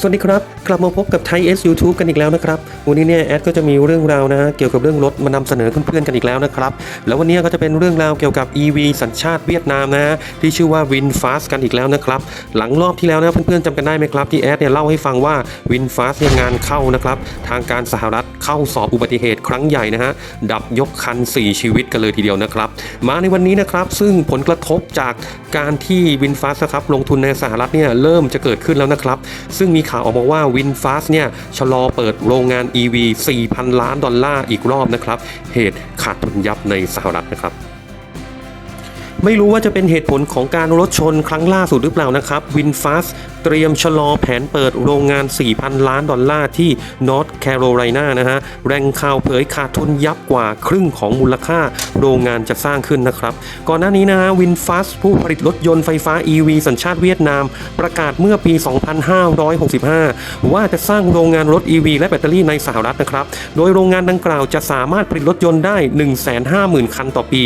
สวัสดีครับ กลับมาพบกับไทยเอสยูทูบกันอีกแล้วนะครับ วันนี้เนี่ยแอดก็จะมีเรื่องราวนะเกี่ยวกับเรื่องรถมานำเสนอเพื่อนๆกันอีกแล้วนะครับ แล้ววันนี้ก็จะเป็นเรื่องราวเกี่ยวกับ EV สัญชาติเวียดนามนะที่ชื่อว่า VinFast กันอีกแล้วนะครับ หลังรอบที่แล้วนะเพื่อนๆจำกันได้ไหมครับที่แอดเนี่ยเล่าให้ฟังว่า VinFast เนี่ยงานเข้านะครับทางการสหรัฐเข้าสอบอุบัติเหตุครั้งใหญ่นะฮะดับยกคัน 4 ชีวิตกันเลยทีเดียวนะครับมาในวันนี้นะครับซึ่งผลกระทบจากการที่ VinFast นะครับลงทุนในสหรัฐเนี่ยเริ่มจะเกิดขึ้นแล้วนะครับซึ่งมีข่าวออกมาว่า WinFast เนี่ยชะลอเปิดโรงงาน EV 4,000 ล้านดอลลาร์อีกรอบนะครับ เหตุขาดทุนยับในสหรัฐนะครับไม่รู้ว่าจะเป็นเหตุผลของการรถชนครั้งล่าสุดหรือเปล่านะครับ WinFast เตรียมชะลอแผนเปิดโรงงาน 4,000 ล้านดอลลาร์ที่ North Carolina นะฮะแรงข่าวเผยขาดทุนยับกว่าครึ่งของมูลค่าโรงงานจะสร้างขึ้นนะครับ ก่อนหน้านี้นะฮะ VinFast ผู้ผลิตรถยนต์ไฟฟ้า EV สัญชาติเวียดนาม ประกาศเมื่อปี 2565 ว่าจะสร้างโรงงานรถ EV และแบตเตอรี่ในสหรัฐนะครับ โดยโรงงานดังกล่าวจะสามารถผลิตรถยนต์ได้ 150,000 คันต่อปี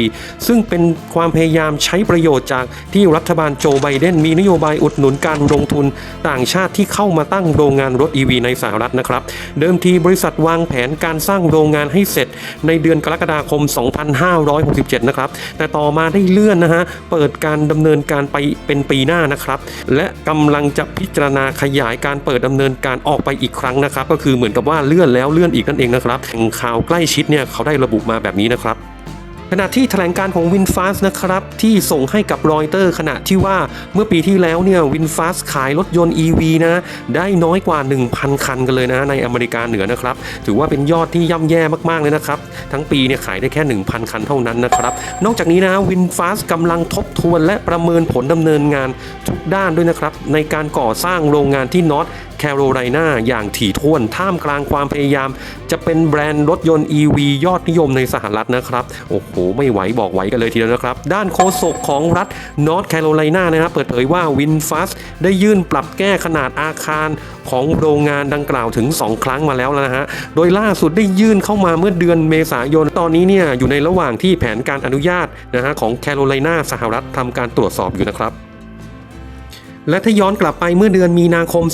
ซึ่งเป็นความพยายามใช้ประโยชน์จากที่รัฐบาลโจไบเดนมีนโยบายอุดหนุนการลงทุนต่างชาติที่เข้ามาตั้งโรงงานรถ EV ในสหรัฐนะครับ เดิมทีบริษัทวางแผนการสร้างโรงงานให้เสร็จในเดือนกรกฎาคม 2567 นะครับ แต่ต่อมาได้เลื่อนนะฮะ เปิดการดำเนินการไปเป็นปีหน้านะครับ และกำลังจะพิจารณาขยายการเปิดดำเนินการออกไปอีกครั้งนะครับ ก็คือเหมือนกับว่าเลื่อนแล้วเลื่อนอีกนั่นเองนะครับแหล่งข่าวใกล้ชิดเนี่ยเขาได้ระบุมาแบบนี้นะครับ ขณะที่แถลงการของ VinFast นะครับที่ส่งให้กับรอยเตอร์ขณะที่ว่าเมื่อปีที่แล้วเนี่ย VinFast ขายรถยนต์ EV นะได้น้อยกว่า 1,000 คันกันเลยนะในอเมริกาเหนือนะครับ ถือว่าเป็นยอดที่ย่ำแย่มากๆเลยนะครับ ทั้งปีเนี่ยขายได้แค่ 1,000 คันเท่านั้นนะครับ นอกจากนี้นะ VinFast กำลังทบทวนและประเมินผลดำเนินงานทุกด้านด้วยนะครับในการก่อสร้างโรงงานที่นอตแคโรไลนาอย่างถี่ถ้วนท่ามกลางความพยายาม จะเป็นแบรนด์รถยนต์ EV ยอดนิยมในสหรัฐนะครับโอ้โหไม่ไหวบอกไหวกันเลยทีเดียวนะครับ ด้านโฆษกของรัฐนอร์ทแคโรไลนานะครับเปิดเผยว่าวินฟัสได้ยื่นปรับแก้ขนาดอาคารของโรงงานดังกล่าวถึง 2 ครั้งมาแล้วนะฮะ โดยล่าสุดได้ยื่นเข้ามาเมื่อเดือนเมษายน ตอนนี้เนี่ยอยู่ในระหว่างที่แผนการอนุญาตนะฮะของแคโรไลนาสหรัฐทำการตรวจสอบอยู่นะครับ และถ้าย้อนกลับไปเมื่อเดือนมีนาคม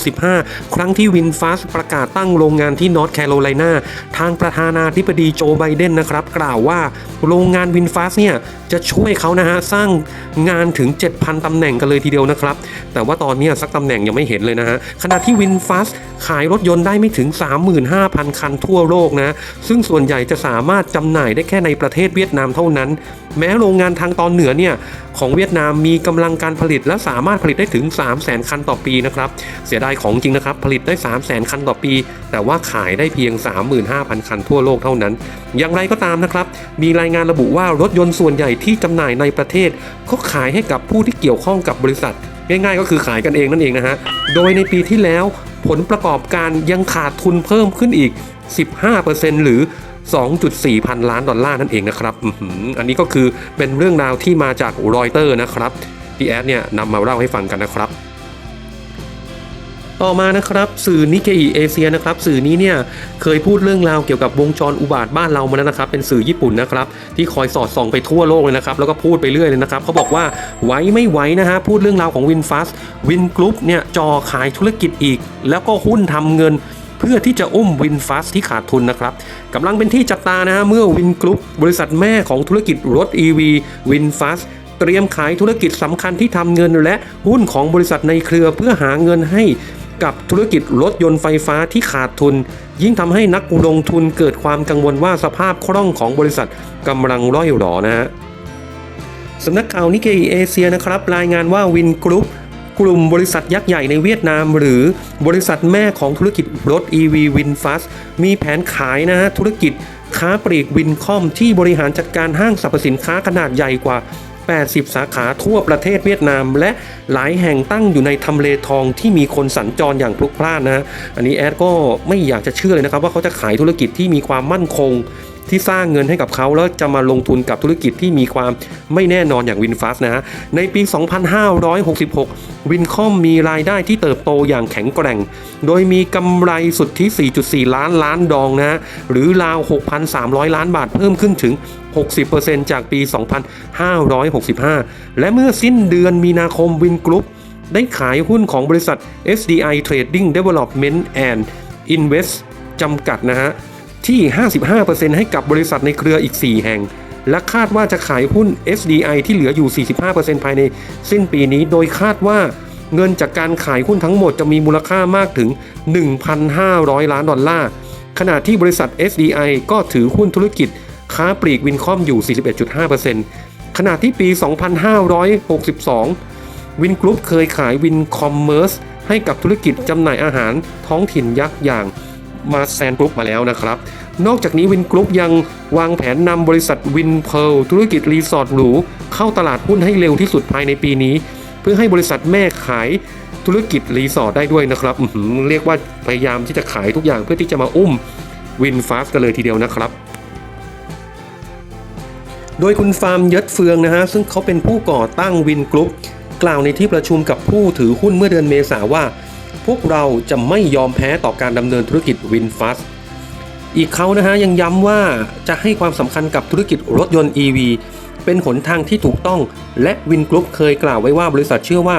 2565 ครั้งที่วินฟาสประกาศตั้งโรงงานที่นอร์ทแคโรไลนา ทางประธานาธิบดีโจไบเดนนะครับ กล่าวว่า โรงงานวินฟาสเนี่ยจะช่วยเขานะฮะสร้างงานถึง 7,000 ตำแหน่งกันเลยทีเดียวนะครับ แต่ว่าตอนนี้สักตำแหน่งยังไม่เห็นเลยนะฮะขณะที่วินฟาสขายรถยนต์ได้ไม่ถึง 35,000 คันทั่วโลกนะซึ่งส่วนใหญ่จะสามารถจำหน่ายได้แค่ในประเทศเวียดนามเท่านั้น แม้โรงงานทางตอนเหนือเนี่ยของเวียดนามมีกำลังการผลิตและสามารถผลิตได้ถึง 3 0 0 0 0 0 คันต่อปีนะครับเสียดายของจริงนะครับผลิตได้ 3 0 0 0 0 0 คันต่อปี แต่ว่าขายได้เพียง 35,000 คันทั่วโลกเท่านั้น อย่างไรก็ตามนะครับมีรายงานระบุว่ารถยนต์ส่วนใหญ่ที่จำหน่ายในประเทศเขาขายให้กับผู้ที่เกี่ยวข้องกับบริษัท ง่ายๆ ก็คือขายกันเองนั่นเองนะฮะ โดยในปีที่แล้วผลประกอบการยังขาดทุนเพิ่มขึ้นอีก 15%หรือ 2.4 พันล้านดอลลาร์นั่นเองนะครับอันนี้ก็คือเป็นเรื่องราวที่มาจากรอยเตอร์นะครับที่แอดเนี่ยนำมาเล่าให้ฟังกันนะครับ ต่อมานะครับสื่อนิเคอิเอเชียนะครับสื่อนี้เนี่ยเคยพูดเรื่องราวเกี่ยวกับวงจรอุบาทบ้านเรามาแล้วนะครับ เป็นสื่อญี่ปุ่นนะครับที่คอยสอดส่องไปทั่วโลกเลยนะครับแล้วก็พูดไปเรื่อยเลยนะครับเขาบอกว่าไหวไม่ไหวนะฮะพูดเรื่องราวของวินฟัสวินกรุ๊ปเนี่ยจอขายธุรกิจอีก แล้วก็หุ้นทำเงินเพื่อที่จะอุ้มวินฟัสที่ขาดทุนนะครับกำลังเป็นที่จับตานะฮะเมื่อวินกรุ๊ปบริษัทแม่ของธุรกิจรถ EV วินฟัสเตรียมขายธุรกิจสำคัญที่ทำเงินและหุ้นของบริษัทในเครือเพื่อหาเงินให้ กับธุรกิจรถยนต์ไฟฟ้าที่ขาดทุน ยิ่งทำให้นักลงทุนเกิดความกังวลว่าสภาพคล่องของบริษัทกำลังร่อยหรอนะฮะสำนักข่าวนิเคอิเอเชียนะครับรายงานว่าวินกรุ๊ปกลุ่มบริษัทยักษ์ใหญ่ในเวียดนาม หรือบริษัทแม่ของธุรกิจรถ EV WinFast มีแผนขายนะฮะธุรกิจค้าปลีกวินคอมที่บริหารจัดการห้างสรรพสินค้าขนาดใหญ่กว่า 80 สาขาทั่วประเทศเวียดนาม และหลายแห่งตั้งอยู่ในทำเลทองที่มีคนสัญจรอย่างพลุกพล่านนะฮะอันนี้แอดก็ไม่อยากจะเชื่อเลยนะครับว่าเขาจะขายธุรกิจที่มีความมั่นคงที่สร้างเงินให้กับเขาแล้วจะมาลงทุนกับธุรกิจที่มีความไม่แน่นอนอย่างวินฟาสนะฮะในปี 2566 วินคอมมีรายได้ที่เติบโตอย่างแข็งแกร่ง โดยมีกำไรสุทธิ 4.4 ล้านล้านดองนะฮะหรือราว 6,300 ล้านบาทเพิ่มขึ้นถึง 60%จากปี 2565 และเมื่อสิ้นเดือนมีนาคมวินกรุ๊ปได้ขายหุ้นของบริษัท SDI Trading Development and Invest จำกัดนะฮะ ที่ 55%ให้กับบริษัทในเครืออีก 4 แห่ง และคาดว่าจะขายหุ้น SDI ที่เหลืออยู่ 45%ภายในสิ้นปีนี้ โดยคาดว่าเงินจากการขายหุ้นทั้งหมดจะมีมูลค่ามากถึง 1,500 ล้านดอลลาร์ ขณะที่บริษัท SDI ก็ถือหุ้นธุรกิจ ค้าปลีกวินคอมอยู่ 41.5%ขณะที่ปี 2562 วินกรุ๊ปเคยขายวินคอมเมอร์สให้กับธุรกิจจำหน่ายอาหารท้องถิ่นยักษ์อย่าง มาแซนกรุ๊ปมาแล้วนะครับ นอกจากนี้วินกรุ๊ปยังวางแผนนำบริษัทวินเพลธุรกิจรีสอร์ทหรูเข้าตลาดหุ้นให้เร็วที่สุดภายในปีนี้ เพื่อให้บริษัทแม่ขายธุรกิจรีสอร์ทได้ด้วยนะครับเรียกว่าพยายามที่จะขายทุกอย่างเพื่อที่จะมาอุ้มวินฟาสกันเลยทีเดียวนะครับโดยคุณฟาร์มยศเฟืองนะฮะซึ่งเขาเป็นผู้ก่อตั้งวินกรุ๊ปกล่าวในที่ประชุมกับผู้ถือหุ้นเมื่อเดือนเมษาว่า พวกเราจะไม่ยอมแพ้ต่อการดำเนินธุรกิจวินฟัสอีกเขานะฮะยังย้ำว่าจะให้ความสำคัญกับธุรกิจรถยนต์ EV เป็นหนทางที่ถูกต้องและวินกรุ๊ปเคยกล่าวไว้ว่าบริษัทเชื่อว่า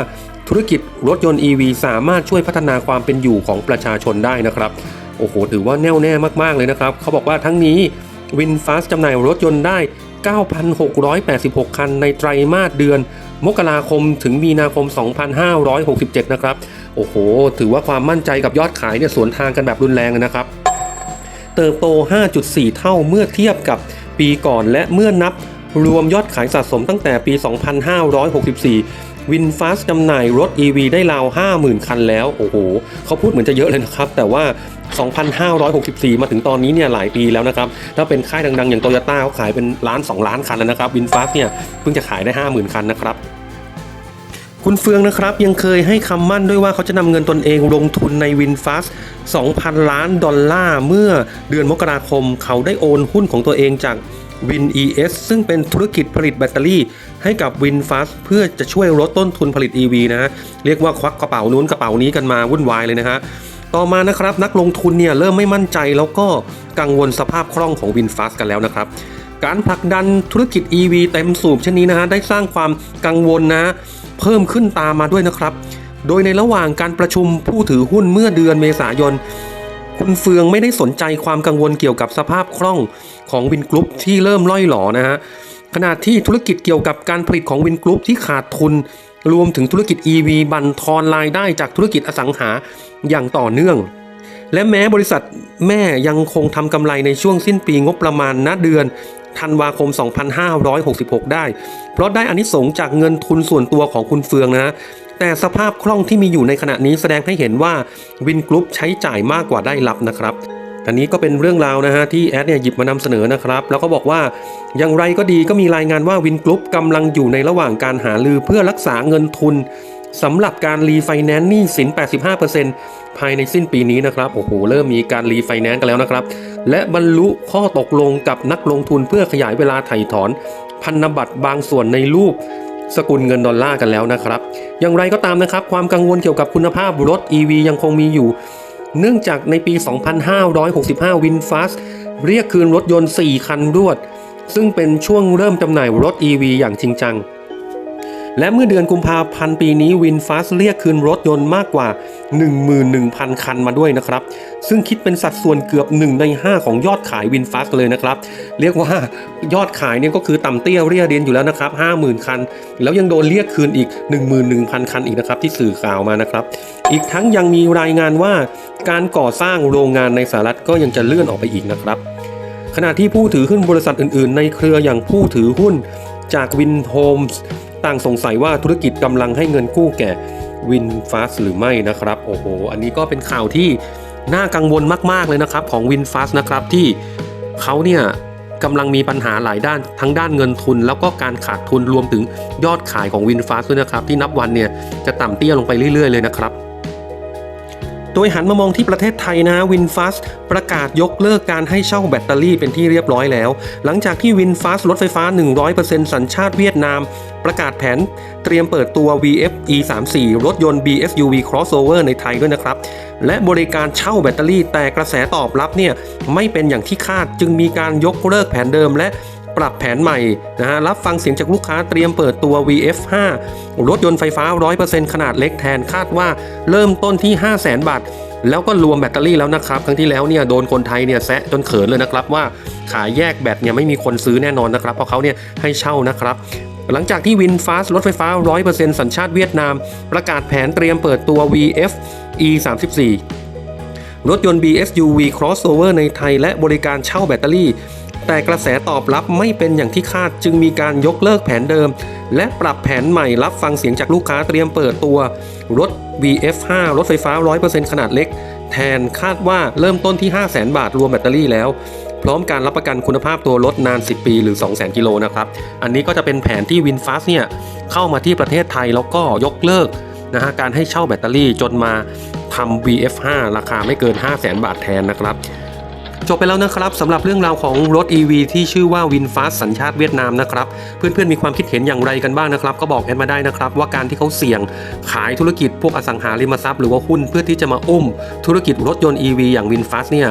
ธุรกิจรถยนต์ EV สามารถช่วยพัฒนาความเป็นอยู่ของประชาชนได้นะครับโอ้โหถือว่าแน่วแน่มากๆเลยนะครับ เขาบอกว่าทั้งนี้วินฟาสจำหน่ายรถยนต์ได้ 9,686 คันในไตรมาสเดือน มกราคมถึงมีนาคม 2567 นะครับ โอ้โห ถือว่าความมั่นใจกับยอดขายเนี่ยสวนทางกันแบบรุนแรงเลยนะครับ เติบโต 5.4 เท่าเมื่อเทียบกับปีก่อนและเมื่อนับรวมยอดขายสะสมตั้งแต่ปี 2564 วินฟาสจำหน่ายรถ EV ได้ราว 50,000 คันแล้ว โอ้โห เขาพูดเหมือนจะเยอะเลยนะครับ แต่ว่า 2,564 มาถึงตอนนี้เนี่ยหลายปีแล้วนะครับ ถ้าเป็นค่ายดังๆ อย่างโตโยต้าเขาขายเป็นล้าน 2 ล้านคันแล้วนะครับวินฟาสเนี่ยเพิ่งจะขายได้ 50,000 คันนะครับคุณเฟืองนะครับยังเคยให้คำมั่นด้วยว่าเขาจะนำเงินตนเองลงทุนในวินฟ a ส2,000 ล้านดอลลาร์เมื่อเดือนมกราคม เขาได้โอนหุ้นของตัวเองจากวิน ES ซึ่งเป็นธุรกิจผลิตแบตเตอรี่ ให้กับวินฟ a สเพื่อจะช่วยลดต้นทุนผลิต EV นะฮะเรียกว่าควักกระเป๋านู้นกระเป๋านี้กันมาวุ่นวายเลยนะฮะ ต่อมานะครับนักลงทุนเนี่ยเริ่มไม่มั่นใจแล้วก็กังวลสภาพคล่องของวินฟ a สกันแล้วนะครับ การผลักดันธุรกิจ EV เต็มสูบเช่นนี้นะฮะได้สร้างความกังวลนะเพิ่มขึ้นตามมาด้วยนะครับ โดยในระหว่างการประชุมผู้ถือหุ้นเมื่อเดือนเมษายน คุณเฟืองไม่ได้สนใจความกังวลเกี่ยวกับสภาพคล่องของวินกรุ๊ปที่เริ่มล่อยหลอนะฮะขณะที่ธุรกิจเกี่ยวกับการผลิตของวินกรุ๊ปที่ขาดทุน รวมถึงธุรกิจ EV บันทอนรายได้จากธุรกิจอสังหาอย่างต่อเนื่อง และแม้บริษัทแม่ยังคงทำกำไรในช่วงสิ้นปีงบประมาณณเดือนธันวาคม 2566 ได้ เพราะได้อานิสงจากเงินทุนส่วนตัวของคุณเฟืองนะแต่สภาพคล่องที่มีอยู่ในขณะนี้แสดงให้เห็นว่าวินกรุ๊ปใช้จ่ายมากกว่าได้รับนะครับ อันนี้ก็เป็นเรื่องราวนะฮะที่แอดเนี่ยหยิบมานำเสนอนะครับ แล้วก็บอกว่าอย่างไรก็ดีก็มีรายงานว่าวินกรุ๊ปกำลังอยู่ในระหว่างการหาลือเพื่อรักษาเงินทุนสำหรับการรีไฟแนนซ์หนี้สิน 85%ภายในสิ้นปีนี้นะครับ โอ้โห เริ่มมีการรีไฟแนนซ์กันแล้วนะครับ และบรรลุข้อตกลงกับนักลงทุนเพื่อขยายเวลาไถ่ถอน พันธบัตรบางส่วนในรูปสกุลเงินดอลลาร์กันแล้วนะครับ อย่างไรก็ตามนะครับ ความกังวลเกี่ยวกับคุณภาพรถ EV ยังคงมีอยู่ เนื่องจากในปี 2565 Winfast เรียกคืนรถยนต์ 4 คันรวด ซึ่งเป็นช่วงเริ่มจำหน่ายรถ EV อย่างจริงจัง และเมื่อเดือนกุมภาพันธ์ปีนี้วินฟาสเรียกคืนรถยนต์มากกว่า 11,000 คันมาด้วยนะครับ ซึ่งคิดเป็นสัดส่วนเกือบ 1 ใน 5 ของยอดขายวินฟาสเลยนะครับ เรียกว่ายอดขายเนี่ยก็คือต่ำเตี้ยเรียเรียนอยู่แล้วนะครับ 50,000 คัน แล้วยังโดนเรียกคืนอีก 11,000 คันอีกนะครับที่สื่อข่าวมานะครับ อีกทั้งยังมีรายงานว่าการก่อสร้างโรงงานในสหรัฐก็ยังจะเลื่อนออกไปอีกนะครับ ขณะที่ผู้ถือหุ้นบริษัทอื่น ๆ ในเครืออย่างผู้ถือหุ้นจากวินโฮมส์ ต่างสงสัยว่าธุรกิจกำลังให้เงินกู้แก่วินฟาสหรือไม่นะครับ โอ้โห อันนี้ก็เป็นข่าวที่น่ากังวลมาก ๆ เลยนะครับของวินฟาสนะครับที่เขาเนี่ยกำลังมีปัญหาหลายด้านทั้งด้านเงินทุน แล้วก็การขาดทุนรวมถึงยอดขายของวินฟาสด้วยนะครับ ที่นับวันเนี่ยจะต่ำเตี้ยลงไปเรื่อย ๆ เลยนะครับ โดยหันมามองที่ประเทศไทยนะวินฟัสประกาศยกเลิกการให้เช่าแบตเตอรี่เป็นที่เรียบร้อยแล้ว หลังจากที่วินฟัสรถไฟฟ้า 100%สัญชาติเวียดนาม ประกาศแผนเตรียมเปิดตัว VF E34 รถยนต์ BSUV crossover ในไทยด้วยนะครับ และบริการเช่าแบตเตอรี่แต่กระแสตอบรับเนี่ยไม่เป็นอย่างที่คาดจึงมีการยกเลิกแผนเดิมและ ปรับแผนใหม่นะฮะรับฟังเสียงจากลูกค้าเตรียมเปิดตัว VF5 รถยนต์ไฟฟ้า 100%ขนาดเล็กแทนคาดว่าเริ่มต้นที่ 5 0 0 0 0 0 บาท แล้วก็รวมแบตเตอรี่แล้วนะครับ ครั้งที่แล้วเนี่ยโดนคนไทยเนี่ยแซะจนเขินเลยนะครับว่าขายแยกแบตเนี่ยไม่มีคนซื้อแน่นอนนะครับ เพราะเขาเนี่ยให้เช่านะครับหลังจากที่วินฟาสรถไฟฟ้า 100%สัญชาติเวียดนาม ประกาศแผนเตรียมเปิดตัว VF E34 รถยนต์ BSUV crossover ในไทยและบริการเช่าแบตเตอรี่ แต่กระแสตอบรับไม่เป็นอย่างที่คาดจึงมีการยกเลิกแผนเดิม และปรับแผนใหม่รับฟังเสียงจากลูกค้าเตรียมเปิดตัว รถ VF5 รถไฟฟ้า 100%ขนาดเล็ก แทนคาดว่าเริ่มต้นที่ 500,000 บาทรวมแบตเตอรี่แล้ว พร้อมการรับประกันคุณภาพตัวรถนาน 10 ปีหรือ 200,000 กิโลนะครับ อันนี้ก็จะเป็นแผนที่ VinFast เนี่ยเข้ามาที่ประเทศไทยแล้วก็ยกเลิกนะฮะการให้เช่าแบตเตอรี่จนมาทำ VF5 ราคาไม่เกิน 500,000 บาทแทนนะครับ จบไปแล้วนะครับสำหรับเรื่องราวของรถ EV ที่ชื่อว่า VinFast สัญชาติเวียดนามนะครับ เพื่อนๆมีความคิดเห็นอย่างไรกันบ้างนะครับ ก็บอกแอดมาได้นะครับ ว่าการที่เขาเสี่ยงขายธุรกิจพวกอสังหาริมทรัพย์หรือว่าหุ้นเพื่อที่จะมาอุ้มธุรกิจรถยนต์ EV อย่าง VinFast เนี่ย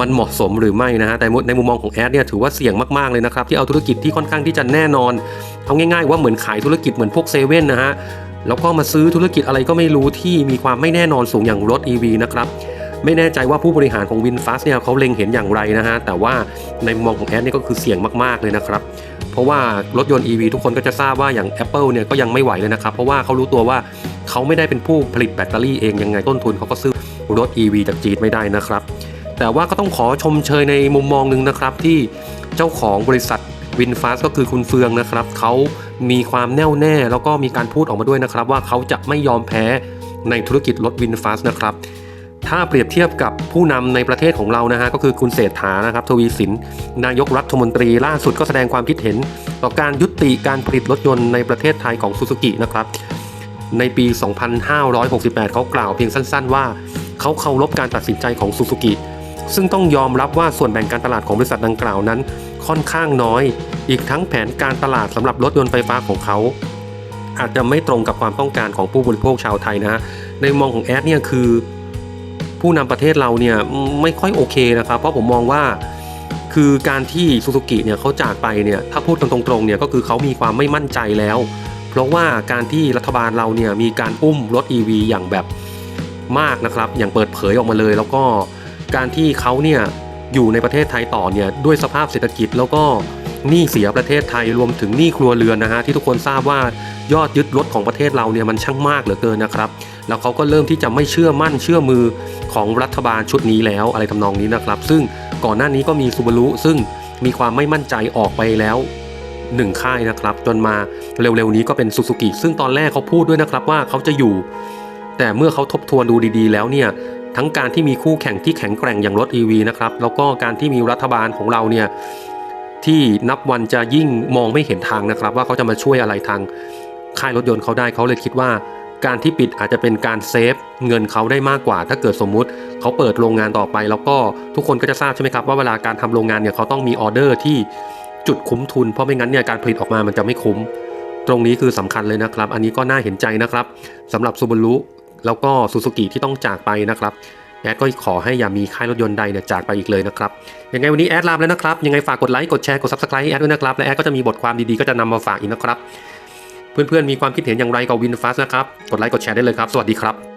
มันเหมาะสมหรือไม่นะฮะแต่ในมุมมองของแอดเนี่ยถือว่าเสี่ยงมากๆเลยนะครับที่เอาธุรกิจที่ค่อนข้างที่จะแน่นอนเอาง่ายๆ ว่าเหมือนขายธุรกิจเหมือนพวกเซเว่นนะฮะแล้วก็มาซื้อธุรกิจอะไรก็ไม่รู้ที่มีความไม่แน่นอนสูงอย่างรถ EV นะครับ ไม่แน่ใจว่าผู้บริหารของ VinFast เนี่ยเขาเล็งเห็นอย่างไรนะฮะ แต่ว่าในมุมมองของแอดเนี่ยก็คือเสี่ยงมากๆเลยนะครับ เพราะว่ารถยนต์ EV ทุกคนก็จะทราบว่าอย่าง Apple เนี่ยก็ยังไม่ไหวเลยนะครับ เพราะว่าเขารู้ตัวว่าเขาไม่ได้เป็นผู้ผลิตแบตเตอรี่เองยังไงต้นทุนเขาก็ซื้อรถ EV จากจีนไม่ได้นะครับ แต่ว่าก็ต้องขอชมเชยในมุมมองหนึ่งนะครับที่เจ้าของบริษัท VinFast ก็คือคุณเฟืองนะครับเขามีความแน่วแน่แล้วก็มีการพูดออกมาด้วยนะครับ ว่าเขาจะไม่ยอมแพ้ในธุรกิจรถ VinFast นะครับ ถ้าเปรียบเทียบกับผู้นำในประเทศของเรานะฮะก็คือคุณเศรษฐานะครับทวีสิน นายกรัฐมนตรีล่าสุดก็แสดงความคิดเห็น ต่อการยุติการผลิตรถยนต์ในประเทศไทยของซูซูกินะครับในปี 2568 เขากล่าวเพียงสั้น ๆ ว่าเขาเคารพการตัดสินใจของซูซูกิซึ่งต้องยอมรับว่าส่วนแบ่งการตลาดของบริษัทดังกล่าวนั้น ค่อนข้างน้อย อีกทั้งแผนการตลาดสำหรับรถยนต์ไฟฟ้าของเขา อาจจะไม่ตรงกับความต้องการของผู้บริโภคชาวไทยนะฮะในมุมมองของแอดเนี่ยคือ ผู้นำประเทศเราเนี่ยไม่ค่อยโอเคนะครับ เพราะผมมองว่าคือการที่ซูซูกิเนี่ยเขาจากไปเนี่ยถ้าพูดกันตรงๆเนี่ยก็คือเขามีความไม่มั่นใจแล้ว เพราะว่าการที่รัฐบาลเราเนี่ยมีการอุ้มรถ EV อย่างแบบมากนะครับ อย่างเปิดเผยออกมาเลย แล้วก็การที่เขาเนี่ยอยู่ในประเทศไทยต่อเนี่ยด้วยสภาพเศรษฐกิจแล้วก็ หนี้เสียประเทศไทยรวมถึงหนี้ครัวเรือนนะฮะที่ทุกคนทราบว่ายอดยึดรถของประเทศเราเนี่ยมันช่างมากเหลือเกินนะครับ แล้วเขาก็เริ่มที่จะไม่เชื่อมั่นเชื่อมือของรัฐบาลชุดนี้แล้วอะไรทำนองนี้นะครับ ซึ่งก่อนหน้านี้ก็มีซูบารุซึ่งมีความไม่มั่นใจออกไปแล้วหนึ่งค่ายนะครับ จนมาเร็วๆนี้ก็เป็นซูซูกิซึ่งตอนแรกเขาพูดด้วยนะครับว่าเขาจะอยู่ แต่เมื่อเขาทบทวนดูดีๆ แล้วเนี่ยทั้งการที่มีคู่แข่งที่แข็งแกร่งอย่างรถ EV นะครับแล้วก็การที่มีรัฐบาลของเราเนี่ย ที่นับวันจะยิ่งมองไม่เห็นทางนะครับ ว่าเขาจะมาช่วยอะไรทางค่ายรถยนต์เขาได้เขาเลยคิดว่า การที่ปิดอาจจะเป็นการเซฟเงินเขาได้มากกว่า ถ้าเกิดสมมุติเขาเปิดโรงงานต่อไป แล้วก็ทุกคนก็จะทราบใช่ไหมครับว่าเวลาการทำโรงงานเนี่ยเขาต้องมีออเดอร์ที่จุดคุ้มทุนเพราะไม่งั้นเนี่ยการผลิตออกมามันจะไม่คุ้ม ตรงนี้คือสำคัญเลยนะครับ อันนี้ก็น่าเห็นใจนะครับสำหรับซูบารุแล้วก็ซูซูกิที่ต้องจากไปนะครับ แอดก็ขอให้อย่ามีค่ายรถยนต์ใดเนี่ยจากไปอีกเลยนะครับ ยังไงวันนี้แอดลาแล้วนะครับ ยังไงฝากกดไลค์ กดแชร์ กด subscribe ให้แอดด้วยนะครับ และแอดก็จะมีบทความดีๆ ก็จะนำมาฝากอีกนะครับ เพื่อนๆ มีความคิดเห็นอย่างไรกับวินฟัสนะครับ กดไลค์ กดแชร์ได้เลยครับ สวัสดีครับ